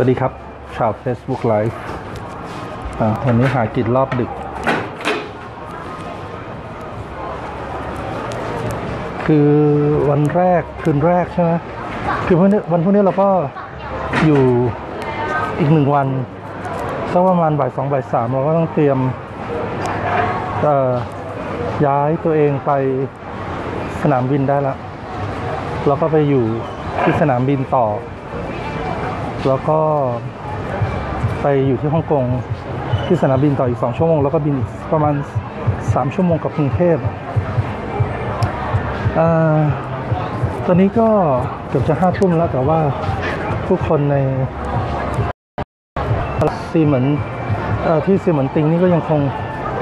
วัสดีครับ ชาว Facebook Live อ่าวันนี้หากินรอบดึก คือวันแรก คืนแรกใช่ไหมคือวันนี้วันพรุ่งนี้เราก็อยู่อีกหนึ่งวันสักประมาณบ่ายสองบ่ายสามเราก็ต้องเตรียมเอ่อย้ายตัวเองไปสนามบินได้ละ แล้วก็ไปอยู่ที่สนามบินต่อ แล้วก็ไปอยู่ที่ฮ่องกงที่สนามบินต่ออีก 2 ชั่วโมง แล้วก็บินอีกประมาณ 3 ชั่วโมงกับกรุงเทพอ่าตอนนี้ก็เกือบจะห้าทุ่มแล้วแต่ว่าผู้คนในซีเหมือนอ่อที่ซีเหมือนติงนี่ก็ยังคง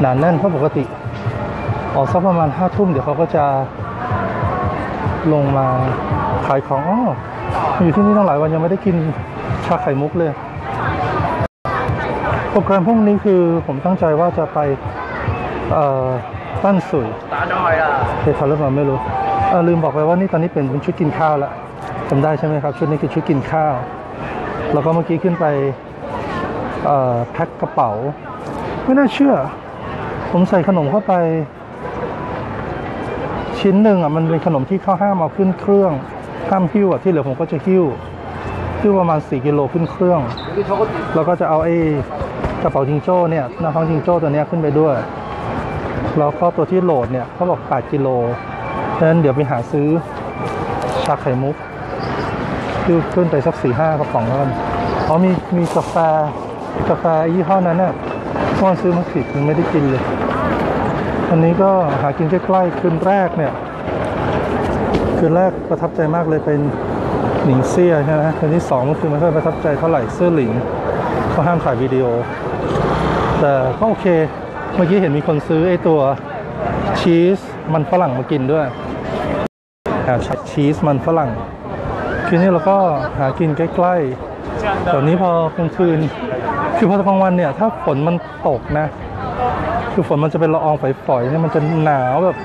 หนาแน่นเพราะปกติ ออกสักประมาณห้าทุ่มเดี๋ยวเขาก็จะลงมาขายของอ้ออยู่ที่นี่ตั้งหลายวันยังไม่ได้กิน ชาไข่มุกเลย โปรแกรมพรุ่งนี้คือผมตั้งใจว่าจะไปตั้นสุยตาดอยอะเคยทำหรือเปล่าไม่รู้ลืมบอกไปว่านี่ตอนนี้เป็นชุดกินข้าวละจำได้ใช่ไหมครับ ชุดนี้คือชุดกินข้าว แล้วก็เมื่อกี้ขึ้นไปแพ็คกระเป๋า ไม่น่าเชื่อ ผมใส่ขนมเข้าไป ชิ้นหนึ่งอะมันเป็นขนมที่เขาห้ามเอาขึ้นเครื่องห้ามหิ้วอะที่เหลือผมก็จะหิ้ว ที่ประมาณ 4 กิโลขึ้นเครื่อง แล้วก็จะเอาไอ้กระเป๋าจิงโจ้เนี่ยหน้าท้องจิงโจ้ตัวนี้ขึ้นไปด้วย แล้วก็ตัวที่โหลดเนี่ยเขาบอก 8 กิโลดังนั้นเดี๋ยวไปหาซื้อชาไข่มุกขึ้นไปสักสี่ห้ากระป๋องแล้วกันเขามีมีกาแฟกาแฟยี่ห้อนั้นเนี่ยก่อนซื้อมาสิดมันไม่ได้กินเลย อันนี้ก็หากินใกล้ๆคืนแรกเนี่ย คืนแรกประทับใจมากเลยเป็น หนิงเซี่ยใช่ไหมคืนที่สองก็คือไม่ค่อยประทับใจเท่าไหร่เสื้อหลิงเขาห้ามถ่ายวิดีโอ แต่ก็โอเค เมื่อกี้เห็นมีคนซื้อไอ้ตัวชีสมันฝรั่งมากินด้วยหาชีสมันฝรั่งคืนนี้เราก็หากินใกล้ๆแต่นี้พอกลางคืน คือพอกลางวันเนี่ย ถ้าฝนมันตกนะ คือฝนมันจะเป็นละอองฝอยๆเนี่ยมันจะหนาวแบบ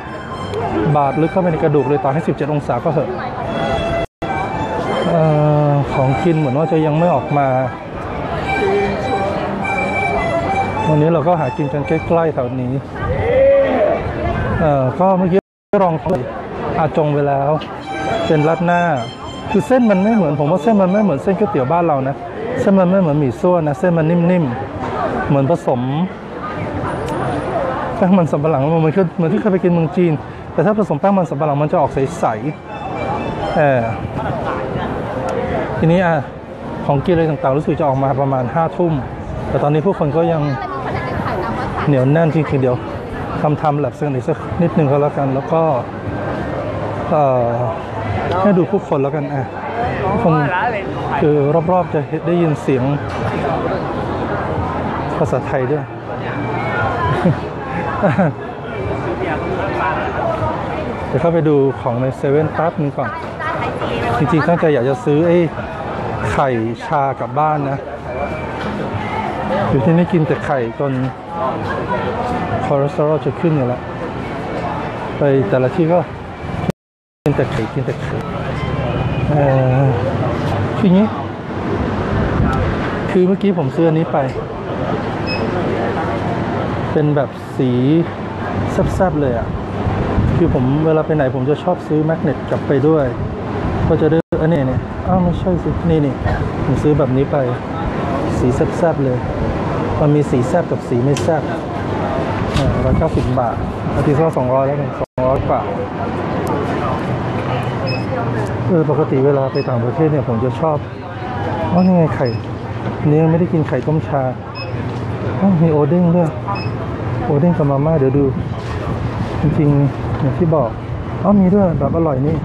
บาดลึกเข้าไปในกระดูกเลยต่อให้ 17 องศาก็เถอะ ของกินเหมือนว่าจะยังไม่ออกมา วันนี้เราก็หากินกันใกล้ๆแถวนี้เออก็เมื่อกี้ลองอาจงไปแล้ว เป็นรัดหน้า คือเส้นมันไม่เหมือนผมว่าเส้นมันไม่เหมือนเส้นก๋วยเตี๋ยวบ้านเรานะเส้นมันไม่เหมือนหมี่ซั่วนะเส้นมันนิ่มๆเหมือนผสมแป้งมันสำปะหลังมันเหมือนเหมือนที่เคยไปกินเมืองจีน แต่ถ้าผสมแป้งมันสำปะหลังมันจะออกใสๆเออ ทีนี้อะของกินอะไรต่างๆ รู้สึกจะออกมาประมาณห้าทุ่ม แต่ตอนนี้ผู้คนก็ยังเหนียวแน่นจริงๆเดี๋ยวทำทำแลบสักนิดสักนิดหนึ่งก็แล้วกัน แล้วก็เอ่อให้ดูผู้คนแล้วกันอะคนคือรอบๆจะได้ยินเสียงภาษาไทยด้วยเดี๋ยวเข้าไปดูของในเซเว่นแป๊บนึงก่อน จริงๆตั้งใจอยากจะซื้อไอ้ ไข่ชากลับบ้านนะ อยู่ที่นี่กินแต่ไข่จนคอเลสเตอรอลจะขึ้นอยู่แล้ว ไปแต่ละที่ก็กินแต่ไข่กินแต่ไข่เอ่อคืออย่างนี้ คือเมื่อกี้ผมซื้ออันนี้ไป เป็นแบบสีแซ่บๆเลยอะ คือผมเวลาไปไหนผมจะชอบซื้อแมกเนตกลับไปด้วย ก็จะได้อันนี้เนี่ยอ้าวไม่ใช่สิ นี่นี่ผมซื้อแบบนี้ไป สีแซ่บๆเลย มันมีสีแซ่บกับสีไม่แซ่บร้อยเก้าสิบบาทอาทิตย์ละสองร้อยแล้วกันสองร้อยกว่าเออปกติเวลาไปต่างประเทศเนี่ยผมจะชอบอ๋อนี่ไงไข่อันนี้ยังไม่ได้กินไข่ต้มชาอ้าวมีโอเด้งด้วยโอเด้งกับมาม่าเดี๋ยวดู จริงๆอย่างที่บอกอ๋อมีด้วยแบบอร่อยนี่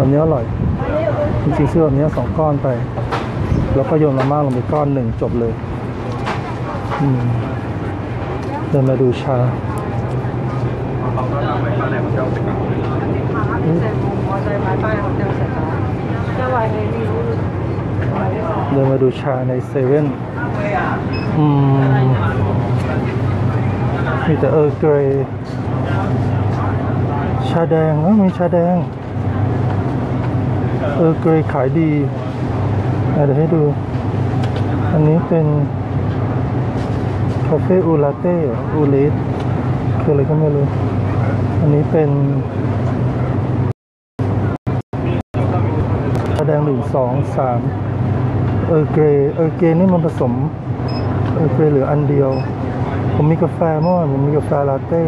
แบบนี้อร่อย จริงๆซื้อแบบนี้สองก้อนไป แล้วก็โยนมาม่าลงไปก้อนหนึ่งจบเลยเดินมาดูชาเดินมาดูชาในเซเว่นมีแต่เออเกรย์ชาแดงเออมีชาแดง ออเกรย์ขายดีเดี๋ยวให้ดู อันนี้เป็นคาเฟ่อูลาเต้อูเลสคืออะไรก็ไม่รู้ อันนี้เป็นแดงหนึ่งสองสามเออเกรเออเกรนี่มันผสมเออเกรเหลืออันเดียว ผมมีกาแฟมื่อวานผมมีกาแฟลาเต้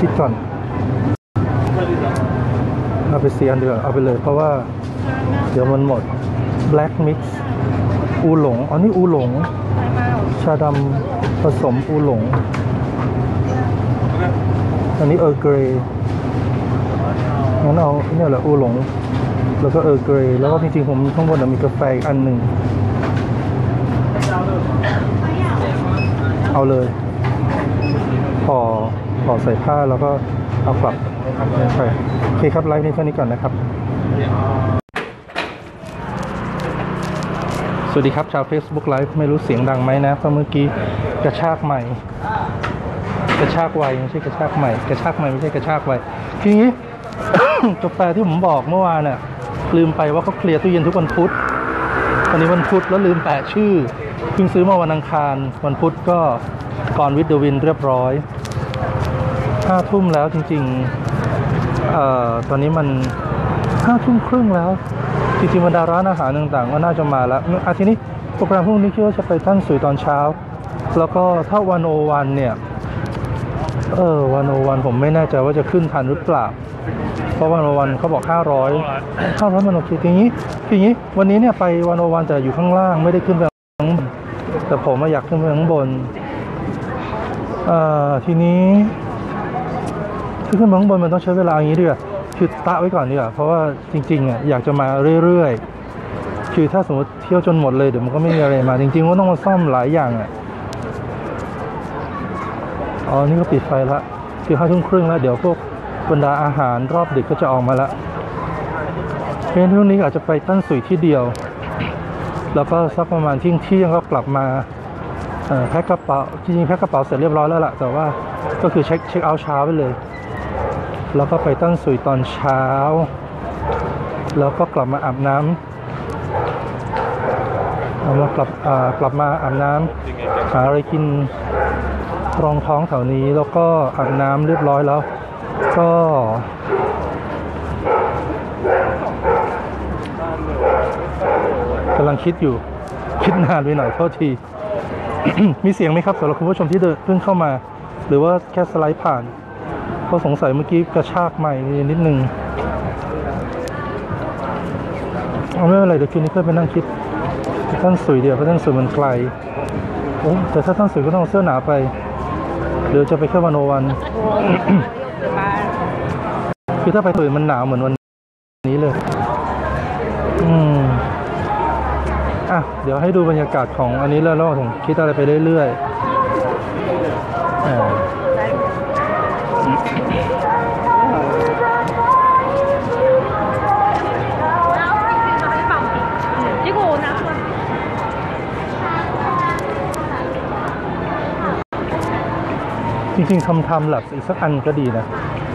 คิดก่อน เอาไปเสียอันเดียวเอาไปเลย เพราะว่าเดี๋ยวมันหมด Black Mix อูหลงอ๋อนี่อูหลง ชาดำผสมอูหลง อันนี้เออร์เกรย์งั้นเอาเนี่ยแหละอูหลง แล้วก็เออร์เกรย์แล้วก็จริงๆผมข้างบนนะมีกาแฟอีกอันหนึ่ง เอาเลยพอพอใส่ผ้าแล้วก็เอากลับ ไปโอเคครับไลฟ์นี้เท่านี้ก่อนนะครับ สวัสดีครับชาว Facebook Live ไม่รู้เสียงดังไหมนะเพราะเมื่อกี้กระชากใหม่ กระชากไวไม่ใช่กระชากใหม่ กระชากใหม่ไม่ใช่กระชากไวทีนี้กาแฟที่ผมบอกเมื่อวานน่ะลืมไปว่าเขาเคลียร์ตู้เย็นทุกวันพุธวันนี้วันพุธแล้วลืมแปะชื่อเพิ่งซื้อมาวันอังคาร วันพุธก็ก่อนวิดเดวินเรียบร้อยห้าทุ่มแล้วจริง ๆ เอ่อตอนนี้มันห้าทุ่มครึ่งแล้วจริงๆบรรดาร้านอาหารต่างๆก็น่าจะมาแล้วอาทีนี้โปรแกรมพรุ่งนี้คิดว่าจะไปตั้นสุยตอนเช้า แล้วก็ถ้าวันโอวันเนี่ยเออวันโอวันผมไม่แน่ใจว่าจะขึ้นทันหรือเปล่า เพราะวันโอวันเขาบอก 500 500มันโอเคทีนี้ทีนี้วันนี้เนี่ยไปวันโอวันแต่อยู่ข้างล่างไม่ได้ขึ้นไปข้างบนแต่ผมอะอยากขึ้นไปข้างบนเอ่อทีนี้ ที่ขึ้นไปข้างบนมันต้องใช้เวลาอย่างนี้ด้วยคือตะไว้ก่อนดีกว่าเพราะว่าจริงๆอะอยากจะมาเรื่อยๆ คือถ้าสมมติเที่ยวจนหมดเลยเดี๋ยวมันก็ไม่มีอะไรมา จริงๆว่าต้องมาซ่อมหลายอย่างอะอ๋อนี่ก็ปิดไฟละคือห้าทุ่มครึ่งแล้วเดี๋ยวพวกบรรดาอาหารรอบดึกก็จะออกมาละเพราะฉะนั้นพรุ่งนี้อาจจะไปตั้นสุยที่เดียว แล้วก็สักประมาณเที่ยงเที่ยงก็กลับมาแพ็คกระเป๋าจริงๆแพ็คกระเป๋าเสร็จเรียบร้อยแล้วล่ะแต่ว่าก็คือเช็คเช็คเอาท์เช้าไปเลย แล้วก็ไปตั้นสุยตอนเช้า แล้วก็กลับมาอาบน้ำเอามากลับอากลับมาอาบน้ำหาอะไรกินรองท้องแถวนี้แล้วก็อาบน้ำเรียบร้อยแล้ว ก็กำลังคิดอยู่คิดนานไปหน่อยโทษที มีเสียงไหมครับสำหรับคุณผู้ชมที่เดินเพิ่งเข้ามา หรือว่าแค่สไลด์ผ่าน เพราะสงสัยเมื่อกี้กระชากใหม่นิดนึงเอาไม่เป็นไรเดี๋ยวคืนนี้ค่อยไปนั่งคิดท่านสุยเดียวเพราะท่านสุยมันไกลโอ้แต่ถ้าท่านสุยก็ต้องเสื้อหนาไปเดี๋ยวจะไปแค่วันโอวันคือถ้าไปตื่นมันหนาวเหมือนวันนี้เลย อืมอะเดี๋ยวให้ดูบรรยากาศของอันนี้แล้วเราผมคิดอะไรไปเรื่อยๆ จริงๆทำทำแลบอีกสักอันก็ดีนะ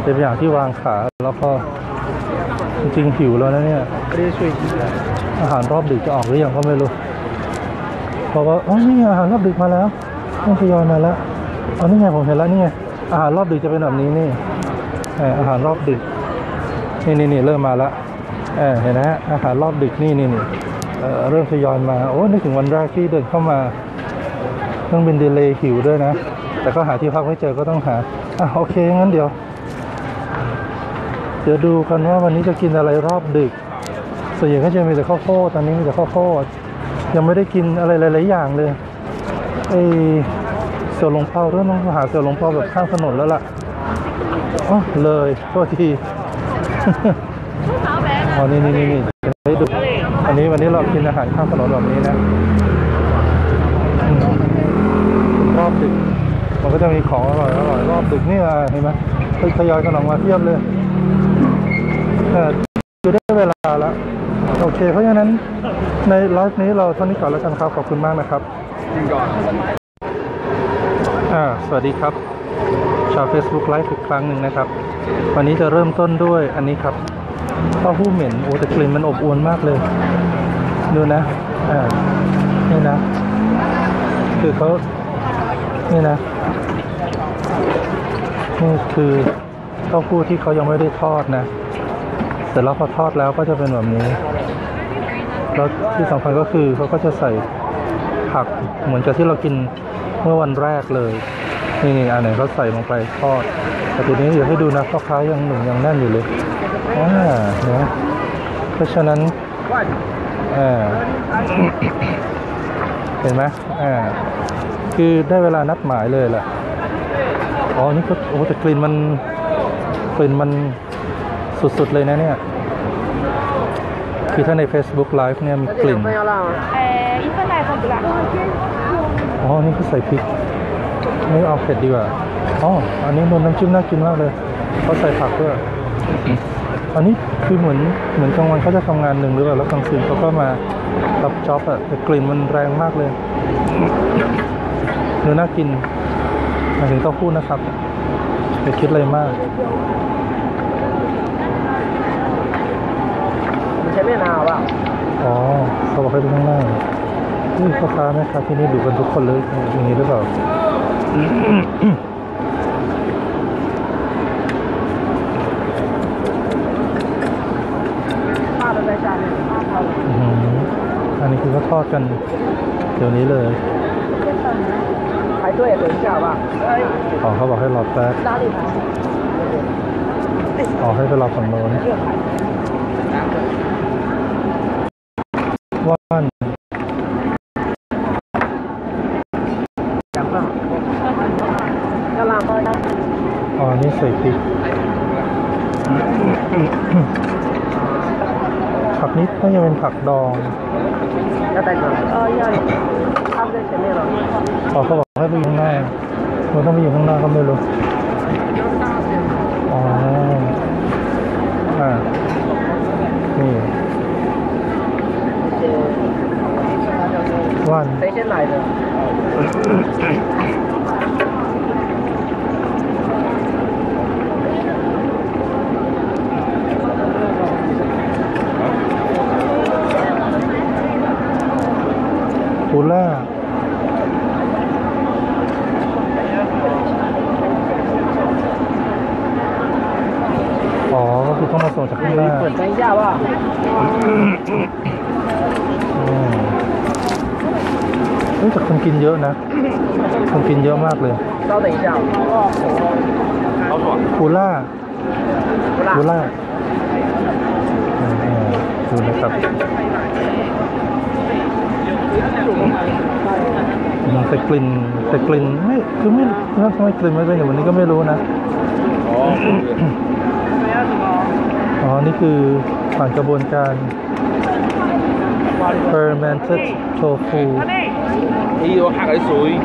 เป็นอย่างที่วางขาแล้วก็จริงๆหิวแล้วนะเนี่ยอาหารรอบดึกจะออกหรือยังก็ไม่รู้เพราะว่าอ๋อนี่อาหารรอบดึกมาแล้วต้องทยอยมาแล้วอ๋อนี่ไงผมเห็นแล้วนี่ไงอาหารรอบดึกจะเป็นแบบนี้นี่เอออาหารรอบดึกนี่นี่นี่เริ่มมาแล้วเออเห็นนะฮะอาหารรอบดึกนี่นี่นี่เออเริ่มทยอยมาโอ้นึกถึงวันแรกที่เดินเข้ามาเครื่องบินดีเลย์หิวด้วยนะ แต่ก็หาที่พักไม่เจอก็ต้องหาอะโอเคงั้นเดี๋ยว เดี๋ยวดูกันว่าวันนี้จะกินอะไรรอบดึกส่วนใหญ่ก็จะมีแต่ข้าวโพดตอนนี้มีแต่ข้าวโพดยังไม่ได้กินอะไรหลายๆอย่างเลยไอเสี่ยวหลงเปาด้วยต้องหาเสี่ยวหลงเปาแบบข้างถนนแล้วล่ะอ๋อเลยโทษทีอ๋อนี่นี่นี่นี่ได้ดูอันนี้วันนี้เรากินอาหารข้างถนนแบบนี้นะรอบดึก มันก็จะมีของอร่อยอร่อยรอบดึกนี่เห็นไหมทยอยกันออกมาเทียบเลยเออคือได้เวลาแล้ว โอเค เพราะฉะนั้นในไลฟ์นี้เราเท่านี้ก่อนแล้วกันครับ ขอบคุณมากนะครับอ่าสวัสดีครับชาว Facebook Live อีกครั้งหนึ่งนะครับ วันนี้จะเริ่มต้นด้วยอันนี้ครับเต้าหู้เหม็นโอ้แต่กลิ่นมันอบอวลมากเลย ดูนะอ่านี่นะ คือเขา นี่นะ นี่คือเต้าหู้ที่เขายังไม่ได้ทอดนะเสร็จแล้วพอทอดแล้วก็จะเป็นแบบนี้ แล้วที่สำคัญก็คือเขาก็จะใส่ผักเหมือนกับที่เรากินเมื่อวันแรกเลยนี่นี่อันไหนเขาใส่ลงไปทอดแต่ทีนี้เดี๋ยวให้ดูนะพ่อค้ายังหนุ่มยังแน่นอยู่เลยอ่านะเพราะฉะนั้นอ่าเห็นไหมอ่า คือได้เวลานัดหมายเลยแหละอ๋อ นี่ก็โอ้แต่กลิ่นมันกลิ่นมันสุดๆเลยนะเนี่ย คือถ้าใน Facebook Live เนี่ยมีกลิ่นอ๋อ นี่ก็ใส่พริก นี่เอาเผ็ดดีกว่า อ๋อ อันนี้นนน้ำจิ้มน่ากินมากเลยเขาใส่ผักด้วยอันนี้คือเหมือนเหมือนกลางวันเขาจะทำงานหนึ่งหรือเปล่าแล้วกลางคืนเขาก็มารับจ็อบอะแต่กลิ่นมันแรงมากเลย ดูน่ากินหมายถึงเต้าหู้นะครับอย่าคิดอะไรมากมันใช้แม่นาวเปล่ะอ๋อเขาบอกให้ดูข้างหน้างนี่พ่อค้าแม่ค้าที่นี่ดูกันทุกคนเลยอย่างนี้หรือเปล่าอันนี้คือเขาทอดกันเดี๋ยวนี้เลย 排队，等一下好不好？ อ๋อเขาบอกให้รอแป๊บ 哪里排？ อ๋อให้ไปรอฝั่งโน้นว่าน 两份。要辣吗？ อ๋อนี่ใส่พริก ผักนี้น่าจะเป็นผักดอง 要带什么？呃，要。他们在前面了。 อ๋อเขาบอก ให้ไปอยู่ข้างหน้าเราต้องไปอยู่ข้างหน้าก็ไม่รู้อ๋ออ่านี่ว่าน谁先 กินเยอะนะคนกินเยอะมากเลยปูล่าปูล่าดูนะครับมันแต่กลิ่นแต่กลิ่นไม่คือไม่ถ้าทำไมกลิ่นไม่เป็นอย่างวันนี้ก็ไม่รู้นะอ๋อ นี่คือผ่านกระบวนการ fermented tofu هي حاجة سوي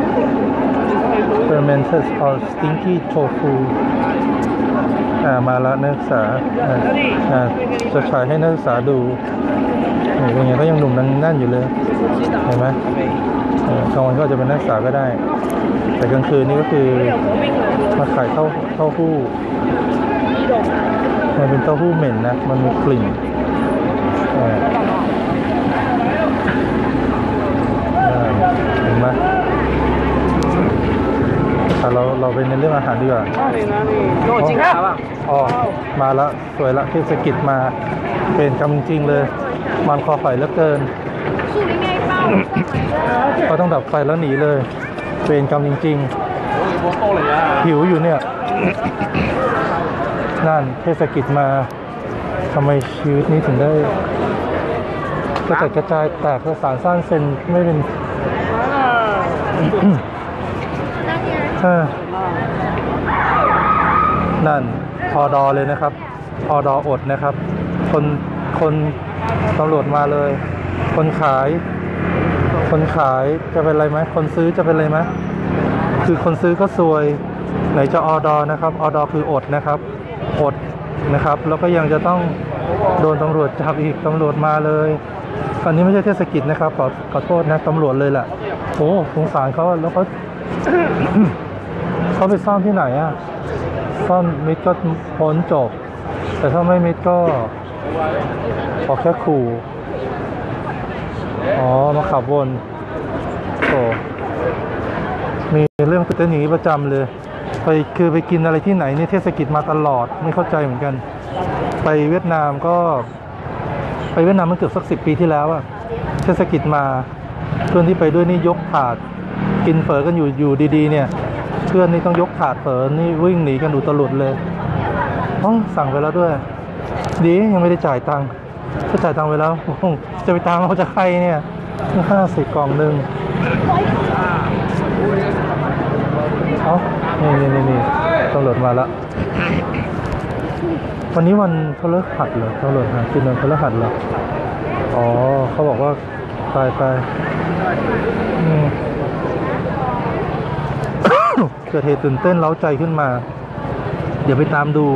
fermented or stinky tofu มาละนักศึกษาจะฉายให้นักศึกษาดูเป็งไงก็ยังหนุ่มนั่นนั่นอยู่เลยเห็นไหมกลางวันก็จะเป็นนักศึกษาก็ได้ แต่กลางคืนนี่ก็คือมาขายเต้าเต้าหู้มันเป็นเต้าหู้เหม็นนะ มันมีกลิ่น เราเราไปเน้นเรื่องอาหารดีกว่า ใช่จริงครับอ๋อมาละสวยละเทศกิจมาเป็นกำจริงเลย มันคอไฟเหลือเกินก็ต้องดับไฟแล้วหนีเลยเป็นกำจริงๆหิวอยู่เนี่ย นั่นเทศกิจมาทำไมชีวิตนี้ถึงได้กระจัดกระจายแตกสสารสั้นเซนไม่เป็น นั่นพอดอเลยนะครับ พอดออดนะครับ คนคนตำรวจมาเลย คนขาย คนขายจะเป็นอะไรไหมคนซื้อจะเป็นอะไรไหมคือคนซื้อก็ซวย ไหนจะออดอนะครับออดอคืออดนะครับอดนะครับ แล้วก็ยังจะต้องโดนตำรวจจับอีกตำรวจมาเลยอันนี้ไม่ใช่เทศกิจนะครับขอขอโทษนะตำรวจเลยแหละโอ้สงสารเขาแล้วเขา เขาไปซ่อมที่ไหนอะซ่อมมิดก็พ้นจบ แต่ถ้าไม่มิดก็ขอแค่ขู่อ๋อ มาขับวนโอ้มีเรื่องตื่นเต้นอย่างนี้ประจำเลย ไปคือไปกินอะไรที่ไหนนี่เทศกิจมาตลอดไม่เข้าใจเหมือนกัน ไปเวียดนามก็ ไปเวียดนามมันเกือบสักสิบปีที่แล้วอะเทศกิจมาเพื่อนที่ไปด้วยนี่ยกถาด กินเฝอกันอยู่อยู่ดี ๆ เนี่ย เพื่อนนี่ต้องยกถาดเฝอนี่วิ่งหนีกันอุตลุดเลยอ๋อสั่งไปแล้วด้วย ดียังไม่ได้จ่ายตังค์ถ้าจ่ายตังค์ไปแล้ว จะไปตามเอาจากใครเนี่ยห้าสิบกล่องหนึ่งเอานี่นี่นี่นี่ตำรวจมาแล้ว วันนี้วันพฤหัสเหรอตำรวจหากินวันพฤหัสเหรอ อ๋อ เขาบอกว่า ไปไปอืม กิดเหตุตื่นเต้นเล้าใจขึ้นมา เดี๋ยวไปตามดู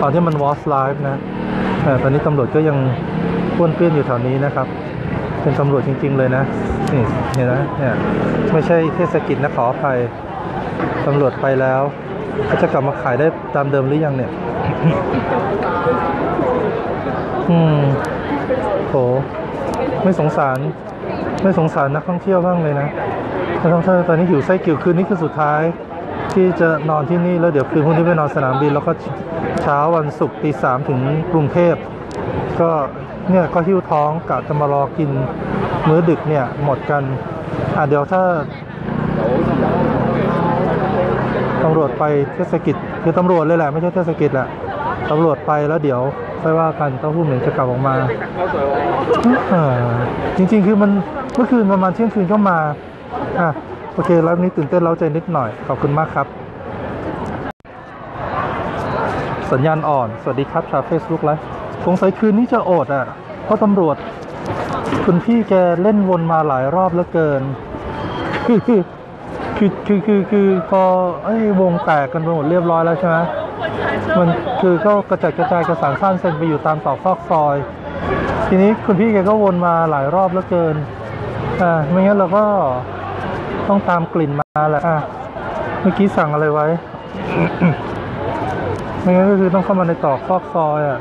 ตอนที่มันวอสไลฟ์นะตอนนี้ตำรวจก็ยังป้วนเปี้ยนอยู่แถวนี้นะครับ เป็นตำรวจจริง ๆ เลยนะนี่เห็นนะเนี่ยไม่ใช่เทศกิจนะขออภัยตำรวจไปแล้วเขาจะกลับมาขายได้ตามเดิมหรือยังเนี่ย อืมโถไม่สงสาร ไม่สงสารนักท่องเที่ยวบ้างเลยนะนักท่องเที่ยวตอนนี้หิวไส้กิ่วคืนนี้คือสุดท้าย ที่จะนอนที่นี่แล้วเดี๋ยวคืนพรุ่งนี้ไปนอนสนามบิน แล้วก็เช้าวันศุกร์ตีสามถึงกรุงเทพก็เนี่ยก็หิ้วท้องกะจะมารอกินมื้อดึกเนี่ยหมดกันอะเดี๋ยวถ้าตำรวจไปเทศกิจคือตำรวจเลยแหละไม่ใช่เทศกิจแหละตำรวจไปแล้วเดี๋ยวค่อยว่ากันเต้าหู้เหม็นจะกลับออกมาอ่าจริง ๆ คือมันเมื่อคืนประมาณเที่ยงคืนก็มาอะ โอเคไลฟ์นี้ตื่นเต้นเล้าใจนิดหน่อย ขอบคุณมากครับ สัญญาณอ่อน สวัสดีครับชาวเฟซบุ๊กไลฟ์สงสัยคืนนี้จะโอดอะ เพราะตำรวจ คุณพี่แกเล่นวนมาหลายรอบเหลือเกิน คือคือคือคือคือพอไอ้วงแตกกันไปหมดเรียบร้อยแล้วใช่ไหมมันคือก็กระจัดกระจายกระสานสั้นเซนไปอยู่ตามตอกซอกซอย ทีนี้คุณพี่แกก็วนมาหลายรอบแล้วเกินอ่าไม่งั้นเราก็ ต้องตามกลิ่นมาแหละอะเมื่อกี้สั่งอะไรไว้ ไม่งั้นก็คือต้องเข้ามาในตอกซอกซอยอะ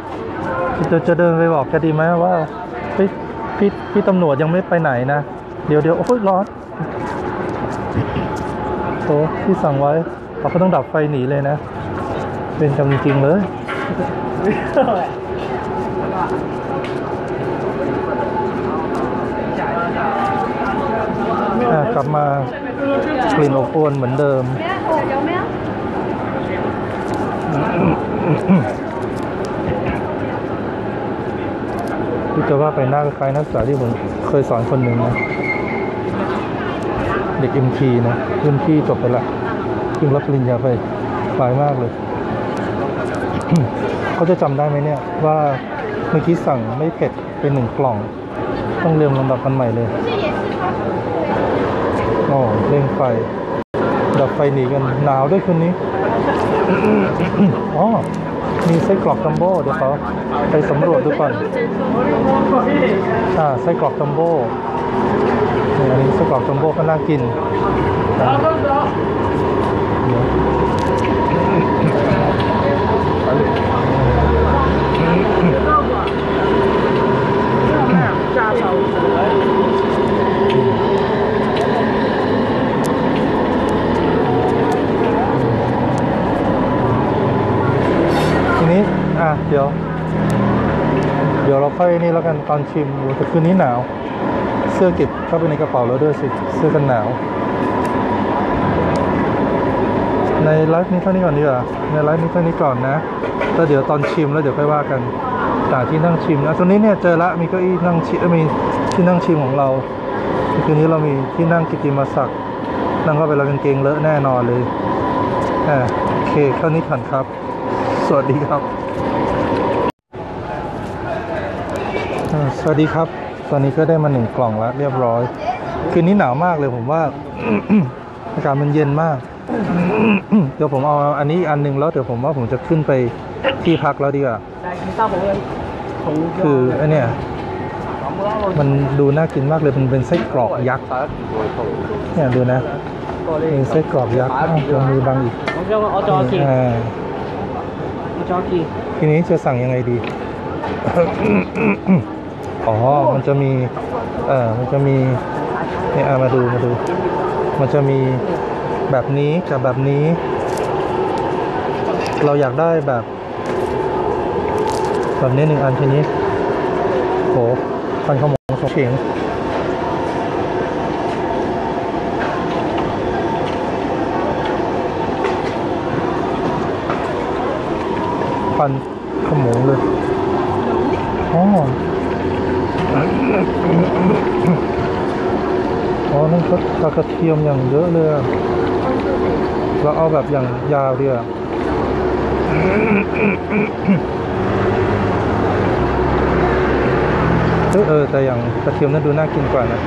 จะจะเดินไปบอกแกดีไหมว่าพี่พี่พี่ตำรวจยังไม่ไปไหนนะ เดี๋ยวเดี๋ยวโอ้ยร้อนโอ้ที่สั่งไว้เราก็ต้องดับไฟหนีเลยนะ เป็นกรรมจริงเลย อะกับมากลิ่นอบอวลเหมือนเดิม ที่จะว่าไปหน้าคล้ายนักศึกษาที่ผมเคยสอนคนหนึ่งนะ เด็กเอ็มทีนะรุ่นพี่จบไปละเพิ่งรับปริญญาไปปลายมากเลย เขาจะจำได้ไหมเนี่ย ว่าเมื่อกี้สั่งไม่เผ็ดเป็นหนึ่งกล่อง ต้องเรียงลำดับกันใหม่เลย อ๋อเร่งไฟ ดับไฟหนีกันหนาวด้วยคืนนี้ อ๋อ มีไส้กรอกจัมโบ้เดี๋ยวเขาไปสำรวจดูก่อน อ่าไส้กรอกจัมโบ้นี่อันนี้ไส้กรอกจัมโบ้ก็น่ากินอะเดี๋ยวทีนี้ อะ เดี๋ยว เดี๋ยวเราค่อยนี่แล้วกันตอนชิมแต่คืนนี้หนาว เสื้อเก็บเข้าไปในกระเป๋าแล้วด้วยสิเสื้อกันหนาว ในไลฟ์นี้เท่านี้ก่อนดีกว่าในไลฟ์นี้เท่านี้ก่อนนะแล้วเดี๋ยวตอนชิมแล้วเดี๋ยวค่อยว่ากันหาที่นั่งชิมนะตรงนี้เนี่ยเจอละมีเก้าอี้นั่งชิมเอ้ยมีที่นั่งชิมของเราคืนนี้เรามีที่นั่งกิติมศักดิ์นั่งเข้าไปแล้วกางเกงเลอะแน่นอนเลยอ่าโอเคเท่านี้ก่อนครับ สวัสดีครับ สวัสดีครับ ตอนนี้ก็ได้มาหนึ่งกล่องแล้วเรียบร้อย คืนนี้หนาวมากเลยผมว่า อากาศมันเย็นมาก เดี๋ยวผมเอาอันนี้อีกอันหนึงแล้วเดี๋ยวผมว่าผมจะขึ้นไปที่พักแล้วดีกว่าคือไอเนี่ยมันดูน่ากินมากเลยมันเป็นไส้กรอกยักษ์เนี่ยดูนะมีไส้กรอกยักษ์อ้าวยังมีบางอีก จอกีทีนี้จะสั่งยังไงดี อ๋อ มันจะมี เอ่อ มันจะมีเนี่ยมาดูมาดู มันจะมีแบบนี้กับแบบนี้ เราอยากได้แบบ แบบนี้หนึ่งอันทีนี้โหฟันขโมงเฉียง ฟันขโมงเลยอ๋ออ๋อนั่นก็ปลากระเทียมอย่างเยอะเลยเราเอาแบบอย่างยาวดีอะเอยเออแต่อย่างกระเทียมนั้นดูน่ากินกว่านะ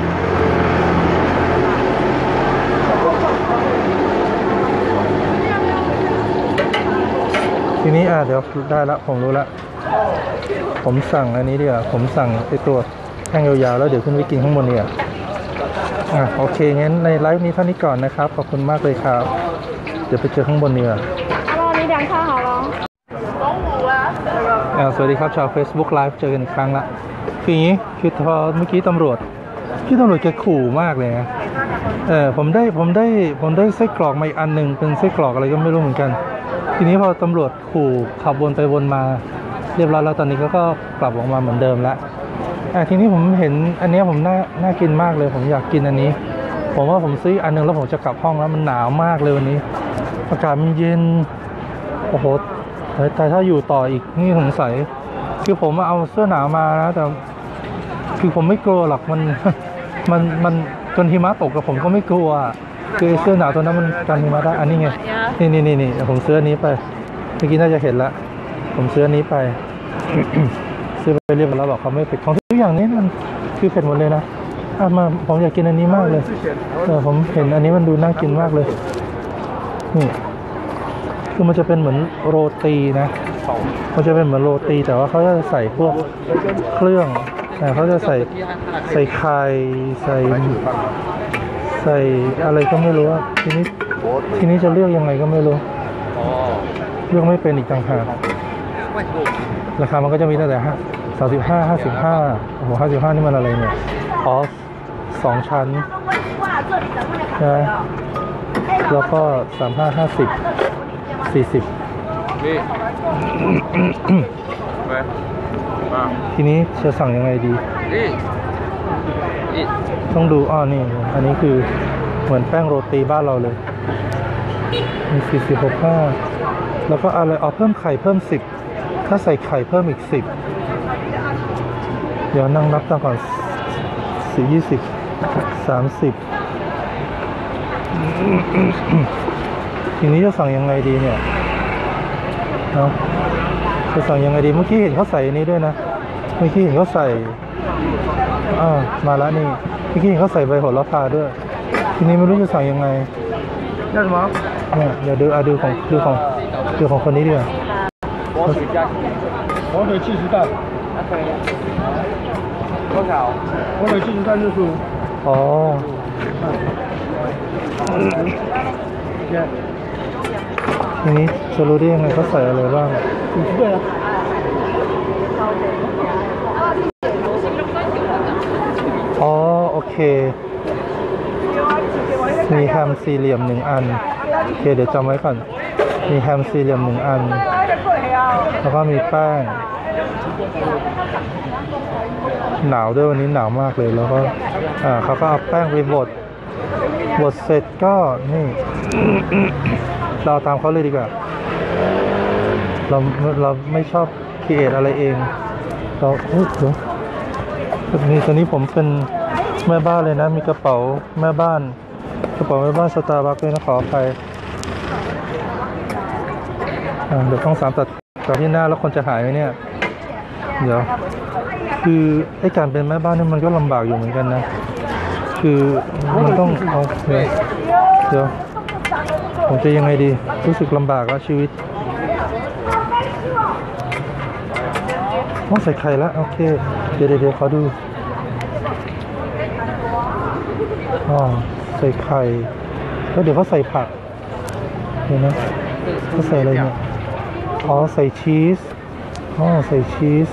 ทีนี้อ่าเดี๋ยวได้ละผมรู้ละ ผมสั่งอันนี้ดีกว่าผมสั่งไอตัวแห้งยาวๆแล้วเดี๋ยวขึ้นวิกินข้างบนเนี่ยอะโอเคงั้นในไลฟ์นี้เท่านี้ก่อนนะครับ ขอบคุณมากเลยครับ เดี๋ยวไปเจอข้างบนเนี่ยอร่อยนี้ดังข้าวหรองสวัสดีครับชาว Facebook Live เจอกันครั้งละคืนี้คือพอเมื่อกี้ตำรวจพี่ตำรวจแกขู่มากเลยนะเออผมได้ผมได้ผมได้ไส้กรอกมาอีกอันหนึ่งเป็นไส้กรอกอะไรก็ไม่รู้เหมือนกัน ทีนี้พอตำรวจขู่ขับวนไปวนมาเรียบร้อยแล้วตอนนี้ก็ก็กลับออกมาเหมือนเดิมแล้วอะทีนี้ผมเห็นอันนี้ผมน่าน่ากินมากเลย ผมอยากกินอันนี้ ผมว่าผมซื้ออันหนึงแล้วผมจะกลับห้องแล้วมันหนาวมากเลยวันนี้ อากาศมันเย็นโอ้โหแต่แต่ถ้าอยู่ต่ออีกนี่สงสัยคือผมเอาเสื้อหนาวมานะแต่คือผมไม่กลัวหรอกมันมันมันจนหิมะตกกับผมก็ไม่กลัว คือเสื้อหนาวตัวนั้นมันกันหิมะได้อันนี้ไง นี่นี่นี่นี่เดี๋ยวผมซื้อนี้ไป เมื่อกี้น่าจะเห็นละ ผมซื้อนี้ไป ซื้อไปเรียบร้อยแล้วบอกเขาไม่เผ็ดของทุกอย่างนี้มันคือเผ็ดหมดเลยนะอะมาผมอยากกินอันนี้มากเลยเออผมเห็นอันนี้มันดูน่ากินมากเลย นี่คือมันจะเป็นเหมือนโรตีนะมันจะเป็นเหมือนโรตี แต่ว่าเขาจะใส่พวกเครื่องแต่เขาจะใส่ใส่ไข่ใส่ ใส่อะไรก็ไม่รู้อะทีนี้ทีนี้จะเลือกยังไงก็ไม่รู้เลือกไม่เป็นอีกต่างหากราคามันก็จะมีตั้งแต่ห้าสามสิบห้าห้าสิบห้าโอ้โหห้าสิบห้านี่มันอะไรเนี่ยอ๋อสองชั้นใช่ไหมแล้วก็สามห้าห้าสิบสี่สิบนี่ไปอ่าทีนี้จะสั่งยังไงดีนี่นี่ ต้องดูอ้อนี่ อันนี้คือเหมือนแป้งโรตีบ้านเราเลย มีสี่สิบหกห้าแล้วก็อะไรเอาเพิ่มไข่เพิ่มสิบถ้าใส่ไข่เพิ่มอีกสิบเดี๋ยวนั่งนับตังก่อนสี่ยี่สิบสามสิบทีนี้จะสั่งยังไงดีเนี่ยเนาะจะสั่งยังไงดีเมื่อกี้เห็นเขาใส่อันนี้ด้วยนะ เมื่อกี้เห็นเขาใส่อ่ามาแล้วนี่ มื่อกี้เห็นเขาใส่ใบโหระพาด้วย ทีนี้ไม่รู้จะสั่งยังไง 叫什么？ เนี่ยเดี๋ยวดูอ่ะดูของดูของดูของคนนี้ดีกว่า 我水加火腿气实蛋，多少？火腿气实蛋就是 อ๋อทีนี้จะรู้ได้ยังไงเขาใส่อะไรบ้าง 五十 เคมีแฮมสี่เหลี่ยมหนึ่งอันโอเคเดี๋ยวจำไว้ก่อน มีแฮมสี่เหลี่ยมหนึ่งอัน แล้วก็มีแป้ง หนาวด้วยวันนี้หนาวมากเลยแล้วก็อ่าเขาก็เอาแป้งไปบดบดเสร็จก็นี่ เราตามเขาเลยดีกว่าเราเราไม่ชอบคิดอะไรเองเราเฮ้ยเดี๋ยวนี่ตอนนี้ผมเป็น แม่บ้านเลยนะ มีกระเป๋าแม่บ้าน กระเป๋าแม่บ้านสตาร์บัคด้วยนะขออภัยอ่าเดี๋ยวต้องสามตัดตัดที่หน้าแล้วคนจะหายไหมเนี่ย เดี๋ยว คือไอ้การเป็นแม่บ้านนี่มันก็ลำบากอยู่เหมือนกันนะ คือมันต้องเอาเดี๋ยวเดี๋ยวผมจะยังไงดี รู้สึกลำบากแล้วชีวิตต้องใส่ไข่แล้วโอเค เดี๋ยวเดี๋ยวเดี๋ยวขอดู อ๋อใส่ไข่ แล้วเดี๋ยวเขาใส่ผักเห็นไหมเขาใส่อะไรเนี่ยอ๋อใส่ชีสอ๋อใส่ชีส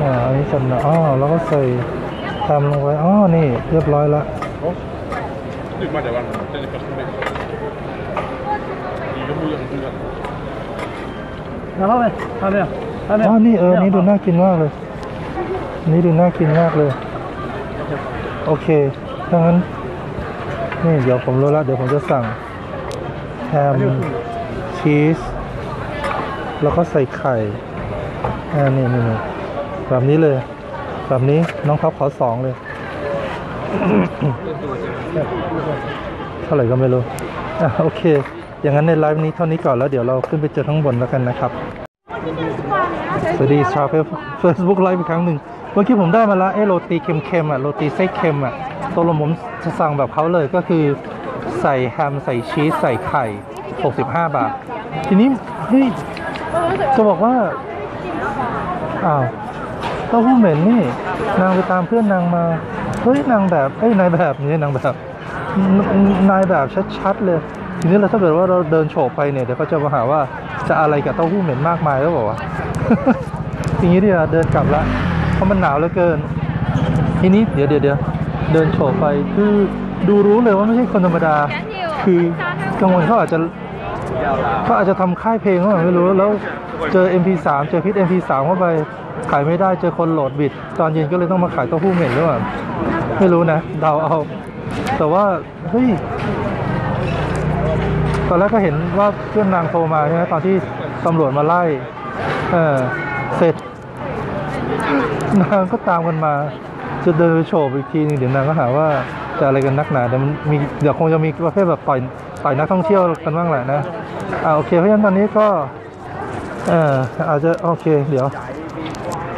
อ่าอันนี้จำนะอ๋อแล้วก็ใส่ตามลงไปอ๋อนี่เรียบร้อยละแล้วเข้าไปทำเนี่ยทำเนี่ยอ๋อนี่เออนี่ดูน่ากินมากเลย นี่ดูน่ากินมากเลย โอเคถ้างั้นนี่เดี๋ยวผมรู้แล้วเดี๋ยวผมจะสั่งแฮมชีสแล้วก็ใส่ไข่อ่านี่นี่นี่แบบนี้เลย แบบนี้น้องท็อปขอสองเลย เท่าไหร่ก็ไม่รู้อะโอเค อย่างนั้นในไลฟ์นี้เท่านี้ก่อนแล้วเดี๋ยวเราขึ้นไปเจอข้างบนแล้วกันนะครับ สวัสดีชาวเฟซบุ๊กไลฟ์อีกครั้งหนึ่ง เมื่อกี้ผมได้มาแล้วเอ้โรตีเค็มๆอะโรตีไส้เค็มอะตัวลมผมจะสั่งแบบเขาเลยก็คือใส่แฮมใส่ชีสใส่ไข่ 65 บาท ทีนี้เฮ้ยจะบอกว่าอ้าวเต้าหู้เหม็นนี่ นางไปตามเพื่อนนางมา เฮ้ยนางแบบเอ้ยนายแบบนี่นางแบบนนายแบบชัดๆเลยทีนี้เราถ้าเกิดว่าเราเดินโฉบไปเนี่ยเดี๋ยวเขาจะมาหาว่าจะอะไรกับเต้าหู้เหม็นมากมายแล้วบอกว่าทีนี้เดี๋ยวาเดินกลับละ ราะมันหนาวเหลือเกิน ทีนี้เดี๋ยวเดี๋ยวเดี๋ยวเดินโฉบไปคือดูรู้เลยว่าไม่ใช่คนธรรมดา คือกลางวันเขาอาจจะเขาอาจจะทำค่ายเพลงเขาไม่รู้แล้วเจอ MP3 เจอพิษ MP3 เข้าไปขายไม่ได้เจอคนโหลดบิด ตอนเย็นก็เลยต้องมาขายเต้าหู้เหม็นหรือเปล่าไม่รู้นะเดาเอา แต่ว่าเฮ้ยตอนแรกก็เห็นว่าเพื่อนนางโทรมาใช่ไหมตอนที่ตำรวจมาไล่เออเสร็จ นางก็ตามกันมา จะเดินไปโฉบอีกทีนึงเดี๋ยวนางก็หาว่าจะอะไรกันนักหนาเดี๋ยวมันมีเดี๋ยวคงจะมีประเภทแบบต่อยต่อยนักท่องเที่ยวกันบ้างแหละนะอ่าโอเคเพราะฉะนั้นตอนนี้ก็เอออาจจะโอเคเดี๋ยว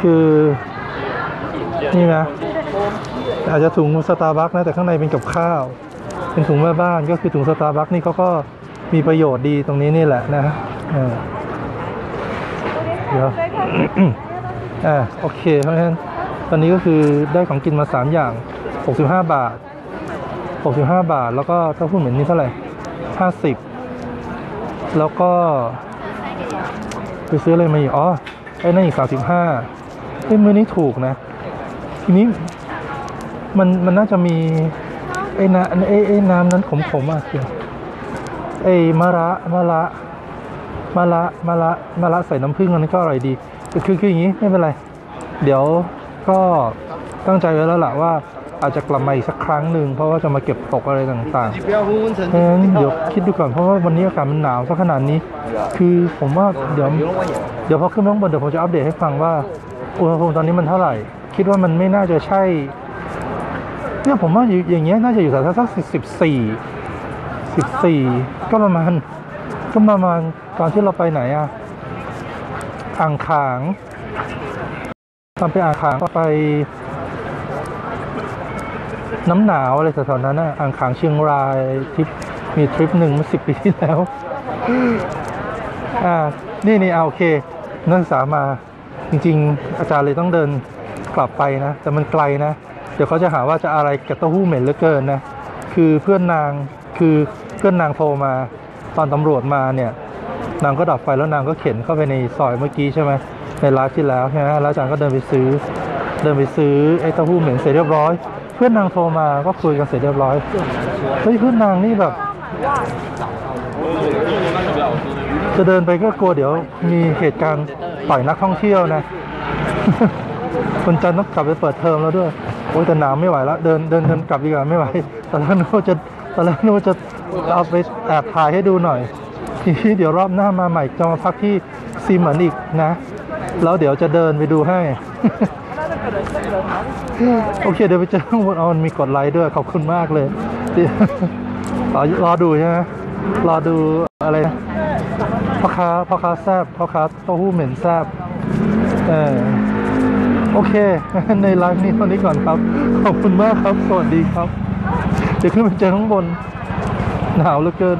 คือนี่นะ อาจจะถุงสตาร์บัคนะแต่ข้างในเป็นกับข้าว เป็นถุงแม่บ้านก็คือถุงสตาร์บัคนี่เขาก็มีประโยชน์ดีตรงนี้นี่แหละนะเออเดี๋ยว อ่าโอเคเพราะฉะนั้นตอนนี้ก็คือได้ของกินมา 3 อย่าง 65 บาท 65 บาท แล้วก็เต้าหู้เหม็นนี่เท่าไหร่ 50 แล้วก็ไปซื้ออะไรมาอีกอ๋อไอ้นั่นอีก 35เอ้ยมือนี้ถูกนะ ทีนี้มันมันน่าจะมีไอ้น้ำไอ้ไอ้น้ำนั้นขมๆอะคือไอ้มะระมะระมะระมะระมะระใส่น้ำผึ้งอันนั้นก็อร่อยดี คือคืออย่างนี้ไม่เป็นไร เดี๋ยวก็ตั้งใจไว้แล้วล่ะว่าอาจจะกลับมาอีกสักครั้งหนึ่งเพราะว่าจะมาเก็บตกอะไรต่างๆเพรนเดี๋ยวคิดดูก่อนเพราะว่าวันนี้อากาศมันหนาวซะขนาดนี้ คือผมว่าเดี๋ยวเดี๋ยวพอขึ้นข้างบนเดี๋ยวผมจะอัปเดตให้ฟังว่าอุณหภูมิตอนนี้มันเท่าไหร่ คิดว่ามันไม่น่าจะใช่เนี่ยผมว่าอย่างเงี้ยน่าจะอยู่สักสักสิบสี่สิบสี่ก็ประมาณก็ประมาณตอนที่เราไปไหนอะ อ่างขางตอนไปอ่างขางก็ไป น้ำหนาวอะไรแถวๆนั้นนะอ่างขางเชียงรายทริปมีทริปหนึ่งเมื่อสิบปีที่แล้วอ่านี่นี่เอาโอเค นักศึกษามาจริง ๆ อาจารย์เลยต้องเดินกลับไปนะ แต่มันไกลนะ เดี๋ยวเขาจะหาว่าจะอะไรกับเต้าหู้เหม็นเหลือเกินนะ คือเพื่อนนางคือเพื่อนนางโทรมาตอนตำรวจมาเนี่ย นางก็ดับไฟแล้วนางก็เข็นเข้าไปในซอยเมื่อกี้ใช่ไหมในไลฟ์ที่แล้วใช่ไหมแล้วอาจารย์ก็เดินไปซื้อ เดินไปซื้อไอ้เต้าหู้เหม็นเสร็จเรียบร้อย เพื่อนนางโทรมาก็คุยกันเสร็จเรียบร้อยเฮ้ยเพื่อนนางนี่แบบ จะเดินไปก็กลัวเดี๋ยวมีเหตุการณ์ต่อยนักท่องเที่ยวนะคนจันต้องกลับไปเปิดเทอมแล้วด้วยโอ้ยแต่หนาวไม่ไหวแล้วเดินเดินเดินกลับดีกว่าไม่ไหวแตอนแรกนึกว่าจะแตอนแรกนึกว่าจะเอาไปแอบถ่ายให้ดูหน่อย เดี๋ยวรอบหน้ามาใหม่จะมาพักที่ซีเหมือนอีกนะ แล้วเดี๋ยวจะเดินไปดูให้ โอเคเดี๋ยวไปเจอข้างบนเอามันมีกดไลค์ด้วยขอบคุณมากเลยตีรอรอดูใช่ไหมรอดูอะไรนะพ่อค้าพ่อค้าแซบพ่อค้าเต้าหู้เหม็นแซบเออโอเค ในไลฟ์นี้เท่านี้ก่อนครับ ขอบคุณมากครับ สวัสดีครับ เดี๋ยวขึ้นไปเจอข้างบน หนาวเหลือเกิน